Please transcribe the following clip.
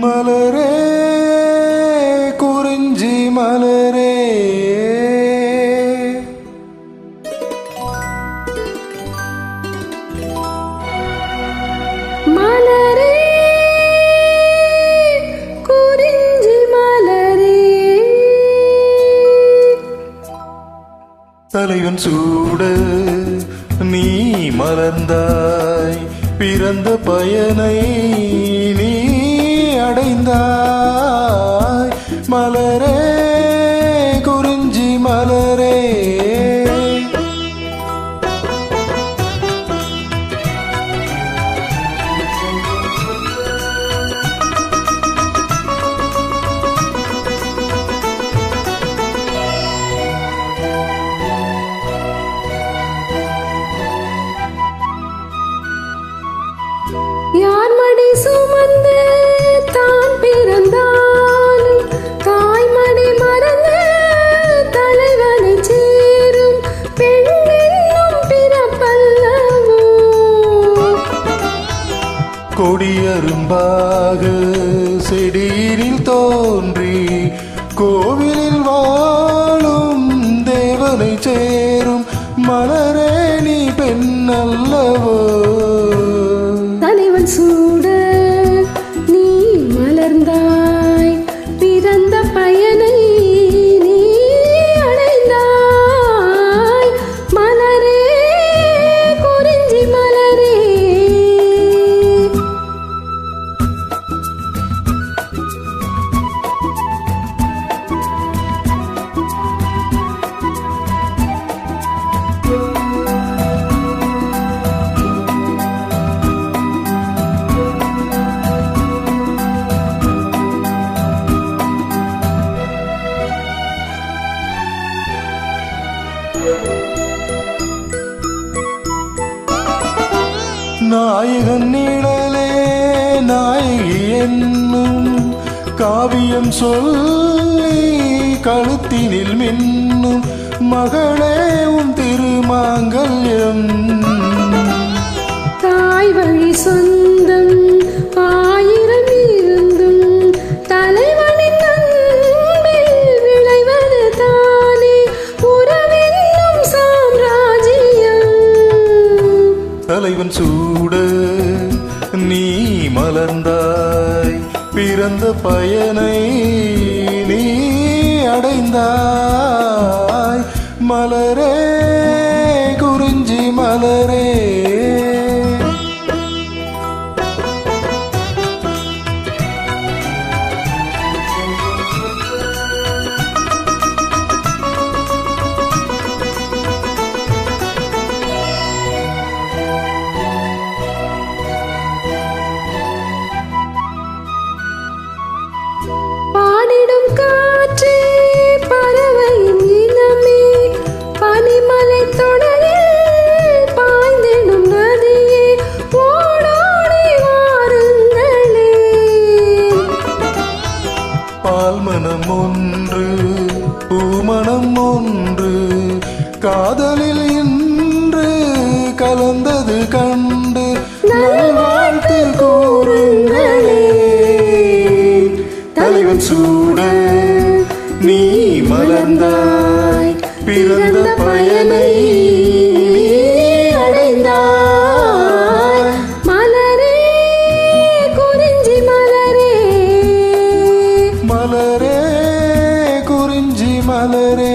மலரே குறிஞ்சி மலரே. தலைவன் சூட. நீ மறந்தாய். பிறந்த பயனை நீ அடைந்தாய். மலரே கொடியரும்பாக செடியினில் தோன்றி கோவிலில் வாழும் தேவனை சேரும் மலரே நாயகன் நிழலே நாயகி என்னும் காவியம் சொல்லி கழுத்தினில் மின்னும் மகளே உன் திருமாங்கல்யம் தலைவன் சூடு. நீ மலர்ந்தாய் பிறந்த பயனை நீ அடைந்தாய். மலரே ஒன்று பூமணம் ஒன்று காதலில் இன்று கலந்தது கண்டு நல்வாழ்த்து கூறுங்களே. தலைவன் சூட நீ மலர்ந்தாய். மலரே குறிஞ்சி மலரே